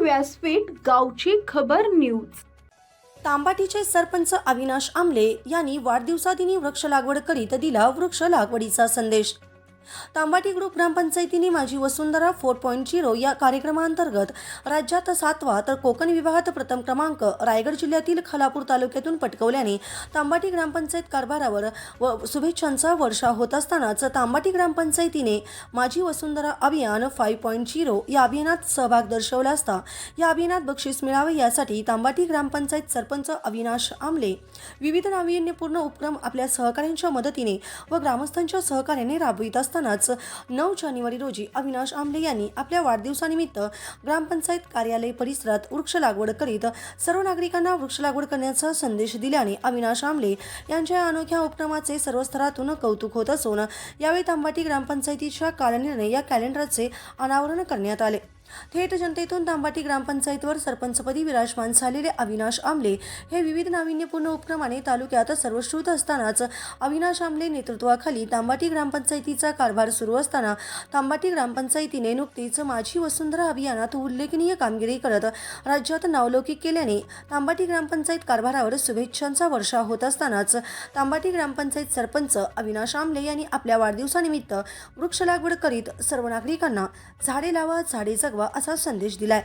व्यासपीठ गावची खबर न्यूज. तांबाटीचे सरपंच अविनाश आमले यांनी वाढदिवसादिनी वृक्ष लागवड करीत दिला वृक्ष लागवडीचा संदेश. तांबाटी ग्रुप ग्रामपंचायतीने माझी वसुंधरा फोर पॉईंट झिरो या कार्यक्रमांतर्गत राज्यात सातवा तर कोकण विभागात प्रथम क्रमांक रायगड जिल्ह्यातील खालापूर तालुक्यातून पटकवल्याने तांबाटी ग्रामपंचायत कारभारावर व शुभेच्छांचा वर्षा होत असतानाच तांबाटी ग्रामपंचायतीने माझी वसुंधरा अभियान फाईव्ह पॉईंट झिरो या अभियानात सहभाग दर्शवला असता या अभियानात बक्षीस मिळावे यासाठी तांबाटी ग्रामपंचायत सरपंच अविनाश आमले विविध नाविन्यपूर्ण उपक्रम आपल्या सहकाऱ्यांच्या मदतीने व ग्रामस्थांच्या सहकार्याने राबवित असतात असतानाच नऊ जानेवारी रोजी अविनाश आमले यांनी आपल्या वाढदिवसानिमित्त ग्रामपंचायत कार्यालय परिसरात वृक्ष लागवड करीत सर्व नागरिकांना वृक्ष लागवड करण्याचा संदेश दिल्याने अविनाश आमले यांच्या या अनोख्या उपक्रमाचे सर्व स्तरातून कौतुक होत असून यावेळी तांबाटी ग्रामपंचायतीच्या कालनिर्णय या कॅलेंडरचे अनावरण करण्यात आले. थेट जनतेतून तांबाटी ग्रामपंचायतवर सरपंचपदी विराजमान झालेले अविनाश आमले हे विविध नाविन्यपूर्ण उपक्रमाने तालुक्यात सर्वश्रुत असतानाच अविनाश आमले नेतृत्वाखाली तांबाटी ग्रामपंचायतीचा कारभार सुरू असताना तांबाटी ग्रामपंचायतीने नुकतीच माझी वसुंधरा अभियानात उल्लेखनीय कामगिरी करत राज्यात नावलौकिक केल्याने तांबाटी ग्रामपंचायत कारभारावर शुभेच्छांचा वर्षा होत असतानाच तांबाटी ग्रामपंचायत सरपंच अविनाश आमले यांनी आपल्या वाढदिवसानिमित्त वृक्ष लागवड करीत सर्व नागरिकांना झाडे लावा झाडे जगवा असा संदेश दिलाय.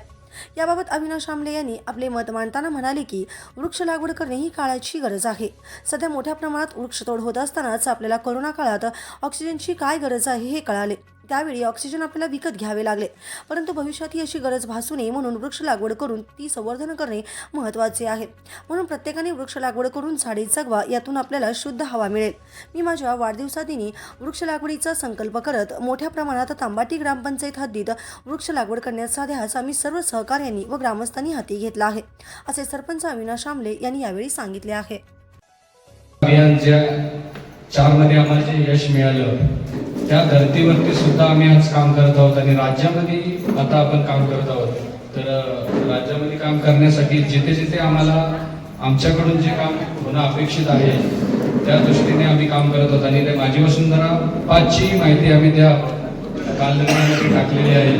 याबाबत अविनाश आमले यांनी आपले मत मांडताना म्हणाले की वृक्ष लागवड करणे ही काळाची गरज आहे. सध्या मोठ्या प्रमाणात वृक्षतोड होत असतानाच आपल्याला कोरोना काळात ऑक्सिजनची काय गरज आहे हे कळाले. त्यावेळी ऑक्सिजन आपल्याला विकत घ्यावे लागले. परंतु भविष्यात ही अशी गरज भासू नये म्हणून वृक्ष लागवड करून ती संवर्धन करणे महत्त्वाचे आहे. म्हणून प्रत्येकाने वृक्ष लागवड करून झाडे जगवा यातून आपल्याला शुद्ध हवा मिळेल. मी माझ्या वाढदिवसादिनी वृक्ष लागवडीचा संकल्प करत मोठ्या प्रमाणात तांबाटी ग्रामपंचायत हद्दीत वृक्ष लागवड करण्याचा ध्यास आम्ही सर्व सहकार्यांनी व ग्रामस्थांनी हाती घेतला आहे असे सरपंच अविनाश आमले यांनी यावेळी सांगितले आहे. अभियान ज्या चारमध्ये आम्हाला यश मिळालं त्या धर्तीवरती सुद्धा आम्ही आज काम करत आहोत आणि राज्यामध्ये आता आपण काम करत आहोत. तर राज्यामध्ये काम करण्यासाठी जिथे जिथे आम्हाला आमच्याकडून जे काम होणं अपेक्षित आहे त्या दृष्टीने आम्ही काम करत आहोत. आणि ते माझी वसुंधरा पाचची माहिती आम्ही त्या कालनिर्णयामध्ये टाकलेली आहे.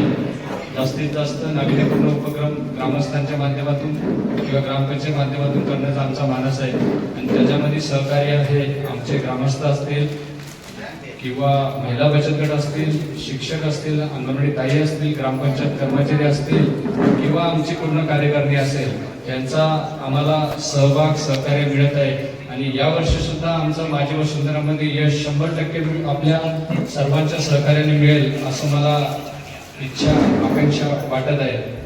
जास्तीत जास्त नाविन्यपूर्ण उपक्रम ग्रामस्थांच्या माध्यमातून किंवा ग्रामपंचायत माध्यमातून करण्याचा आमचा मानस आहे. आणि त्याच्यामध्ये सहकार्य हे आमचे ग्रामस्थ असतील किंवा महिला बचत गट असतील शिक्षक असतील अंगणवाडी ताई असतील ग्रामपंचायत कर्मचारी असतील किंवा आमची पूर्ण कार्यकारिणी असेल यांचा आम्हाला सहभाग सहकार्य मिळत आहे. आणि या वर्षी सुद्धा आमचं माझी वसुंधरामध्ये यश शंभर टक्के आपल्या सर्वांच्या सहकार्याने मिळेल असं मला इच्छा अपेक्षा वाटत आहे.